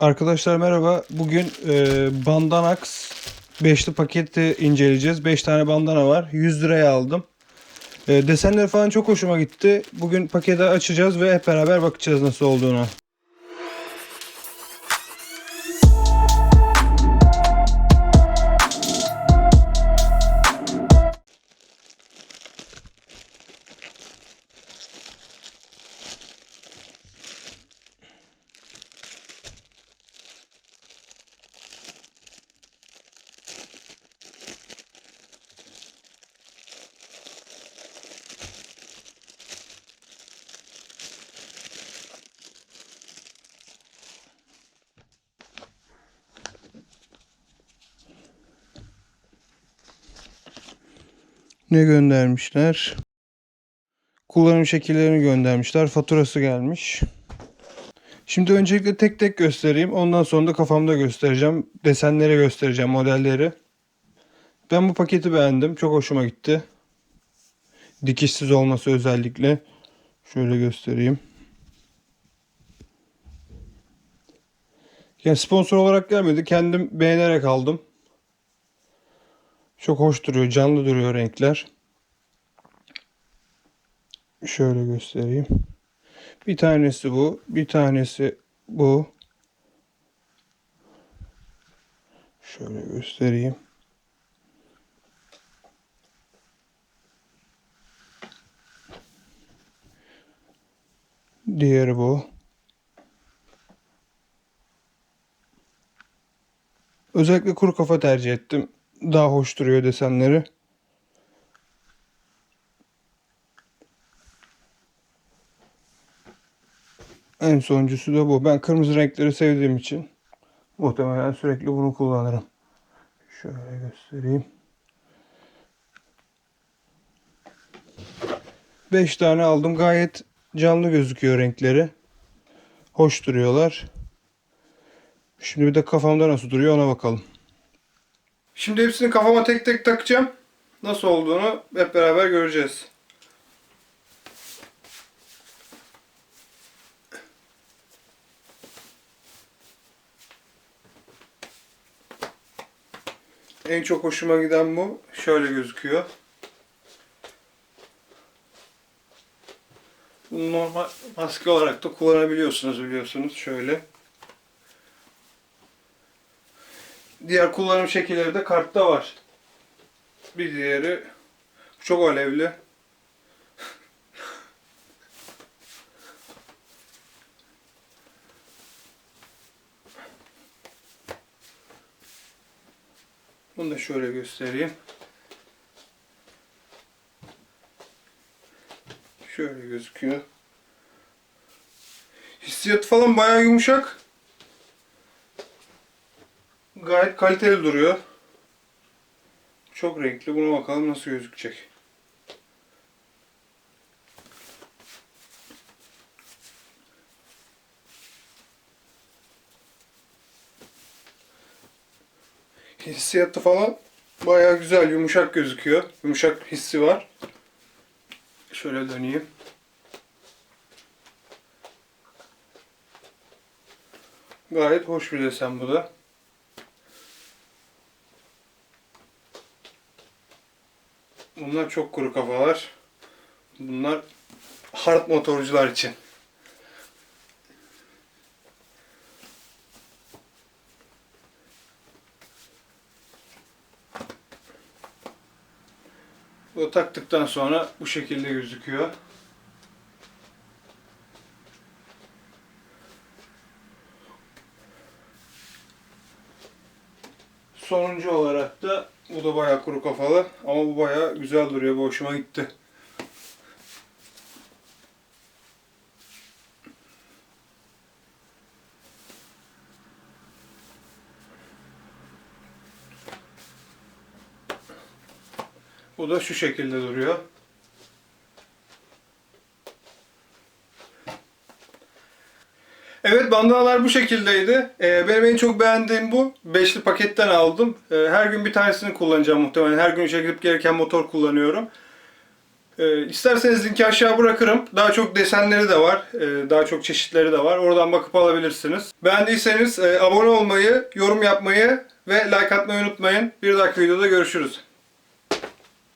Arkadaşlar merhaba. Bugün e, Bandanax beşli paketi inceleyeceğiz. 5 tane bandana var. 100 liraya aldım. E, desenleri falan çok hoşuma gitti. Bugün paketi açacağız ve hep beraber bakacağız nasıl olduğunu. Ne göndermişler? Kullanım şekillerini göndermişler. Faturası gelmiş. Şimdi öncelikle tek tek göstereyim. Ondan sonra da kafamda göstereceğim. Desenleri göstereceğim, modelleri. Ben bu paketi beğendim. Çok hoşuma gitti. Dikişsiz olması özellikle. Şöyle göstereyim. Yani sponsor olarak gelmedi. Kendim beğenerek aldım. Çok hoş duruyor. Canlı duruyor renkler. Şöyle göstereyim. Bir tanesi bu. Bir tanesi bu. Şöyle göstereyim. Diğeri bu. Özellikle kuru kafa tercih ettim. Daha hoş duruyor desenleri. En sonuncusu da bu. Ben kırmızı renkleri sevdiğim için muhtemelen sürekli bunu kullanırım. Şöyle göstereyim. 5 tane aldım. Gayet canlı gözüküyor renkleri. Hoş duruyorlar. Şimdi bir de kafamda nasıl duruyor ona bakalım. Şimdi hepsini kafama tek tek takacağım. Nasıl olduğunu hep beraber göreceğiz. En çok hoşuma giden bu. Şöyle gözüküyor. Bunu normal maske olarak da kullanabiliyorsunuz biliyorsunuz. Şöyle. Diğer kullanım şekilleri de kartta var. Bir diğeri çok alevli. Bunu da şöyle göstereyim. Şöyle gözüküyor. Hissiyatı falan bayağı yumuşak. Gayet kaliteli duruyor. Çok renkli. Buna bakalım nasıl gözükecek. Hissiyatı falan bayağı güzel, yumuşak gözüküyor. Yumuşak hissi var. Şöyle döneyim. Gayet hoş bir desen bu da. Bunlar çok kuru kafalar. Bunlar hard motorcular için. Bu taktıktan sonra bu şekilde gözüküyor. Sonuncu olarak da bu da bayağı kuru kafalı ama bu bayağı güzel duruyor. Bu hoşuma gitti. Bu da şu şekilde duruyor. Evet bandanalar bu şekildeydi. Ee, benim en çok beğendiğim bu. Beşli paketten aldım. Ee, her gün bir tanesini kullanacağım muhtemelen. Her gün işe gidip gelirken motor kullanıyorum. Ee, isterseniz linki aşağı bırakırım. Daha çok desenleri de var. Ee, daha çok çeşitleri de var. Oradan bakıp alabilirsiniz. Beğendiyseniz e, abone olmayı, yorum yapmayı ve like atmayı unutmayın. Bir dahaki videoda görüşürüz.